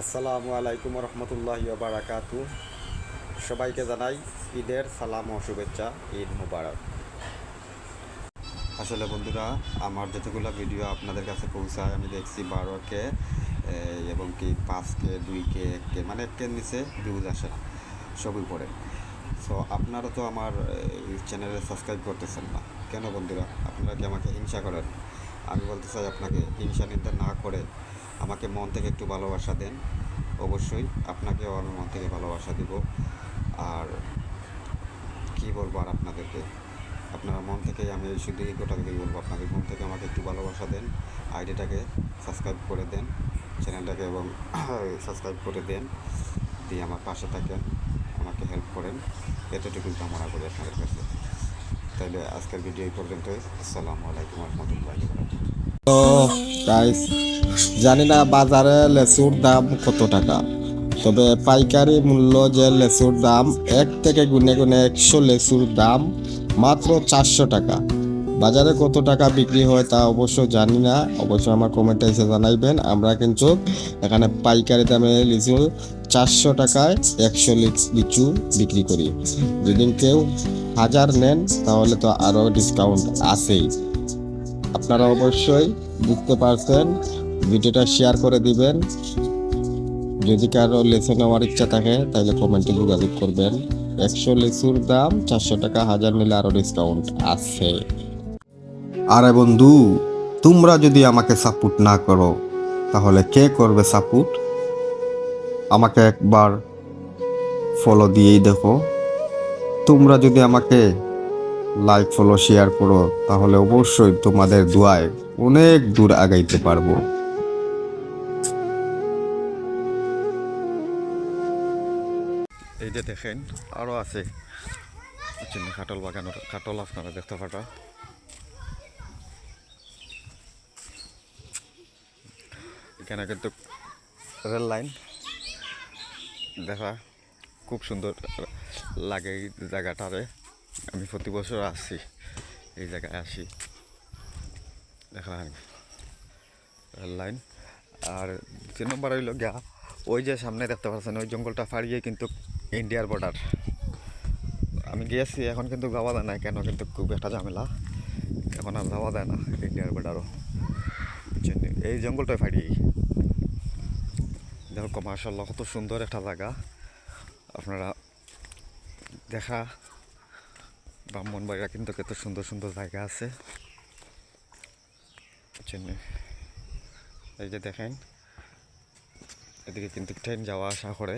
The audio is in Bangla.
আসসালামু আলাইকুম রহমতুল্লাহ বারাকাতু। সবাইকে জানাই ঈদের সালাম ও শুভেচ্ছা, ঈদ মুবারক। আসলে বন্ধুরা, আমার যতগুলো ভিডিও আপনাদের কাছে পৌঁছায়, আমি দেখছি বারো কে এবং কি পাঁচ কে, দুই কে, এক কে মানে এক কে নিচে ভিউজ আসে না, সবই পড়ে। সো আপনারা তো আমার চ্যানেলে সাবস্ক্রাইব করতেছেন না। কেন বন্ধুরা? আপনারা কি আমাকে হিংসা করেন? আমি বলতে চাই আপনাকে, হিংসা নিন্দা না করে আমাকে মন থেকে একটু ভালোবাসা দেন, অবশ্যই আপনাকেও আমি মন থেকে ভালোবাসা দিব। আর কি বলব আর আপনাদেরকে? আপনারা মন থেকে, আমি শুধু এই কথা থেকেই বলব, আপনাদের মন থেকে আমাকে একটু ভালোবাসা দেন, আইডিটাকে সাবস্ক্রাইব করে দেন, চ্যানেলটাকে এবং সাবস্ক্রাইব করে দেন, দিয়ে আমার পাশে থাকেন, আমাকে হেল্প করেন। এতটুকু কামনা করি আপনাদের কাছে। তাইলে আজকের ভিডিও এই পর্যন্তই। আসসালামু আলাইকুম রহমতুল্লাহি তো গাইস জানি না বাজারে লেচুর দাম কত টাকা, তবে পাইকারি মূল্য যে লেচুর দাম, এক থেকে গুনে গুনে একশো লেচুর দাম মাত্র চারশো টাকা। বাজারে কত টাকা বিক্রি হয় তা অবশ্য জানি না অবশ্যই আমার কমেন্টে এসে জানাইবেন। আমরা কিন্তু এখানে পাইকারি দামে লিচু চারশো টাকায় একশো লিচু বিক্রি করি। যদি কেউ হাজার নেন, তাহলে তো আরও ডিসকাউন্ট আছেই। আপনারা অবশ্যই বুঝতে পারছেন, ভিডিওটা শেয়ার করে দিবেন। যদি কারও লেসন নেওয়ার ইচ্ছা থাকে, তাহলে কমেন্টে যোগাযোগ করবেন। একশো লিচুর দাম চারশো টাকা, হাজার নিলে আরও ডিসকাউন্ট আছে। আরে বন্ধু, তোমরা যদি আমাকে সাপোর্ট না করো, তাহলে কে করবে সাপোর্ট আমাকে একবার ফলো দিয়েই দেখো। তোমরা যদি আমাকে লাইক ফলো শেয়ার করো, তাহলে অবশ্যই তোমাদের দোয়ায় অনেক দূর আগাইতে পারব। এই যে দেখেন আরও আছে। কাটল বাগানোর কাটল আপনারা দেখতে পাটা এখানে কিন্তু রেল লাইন। দেখা, খুব সুন্দর লাগে জায়গাটারে। আমি প্রতি বছর আসি, এই জায়গায় আসি। দেখা রেল লাইন। আর তিন নম্বর হইল গিয়া, ওই যে সামনে দেখতে পাচ্ছেন, ওই জঙ্গলটা ফাড়িয়ে কিন্তু ইন্ডিয়ার বর্ডার আমি গিয়েছি, এখন কিন্তু যাওয়া দেয় না, কেন কিন্তু খুব একটা ঝামেলা। এখন আর যাওয়া দেয় না ইন্ডিয়ার বর্ডারও এই জঙ্গলটা ফাড়িয়ে দেখো মার্শাল্লাহ কত সুন্দর একটা জায়গা। আপনারা দেখা ব্রাহ্মণবাড়িয়া কিন্তু কত সুন্দর সুন্দর জায়গা আছে। এই যে দেখেন, এদিকে কিন্তু ট্রেন যাওয়া আসা করে।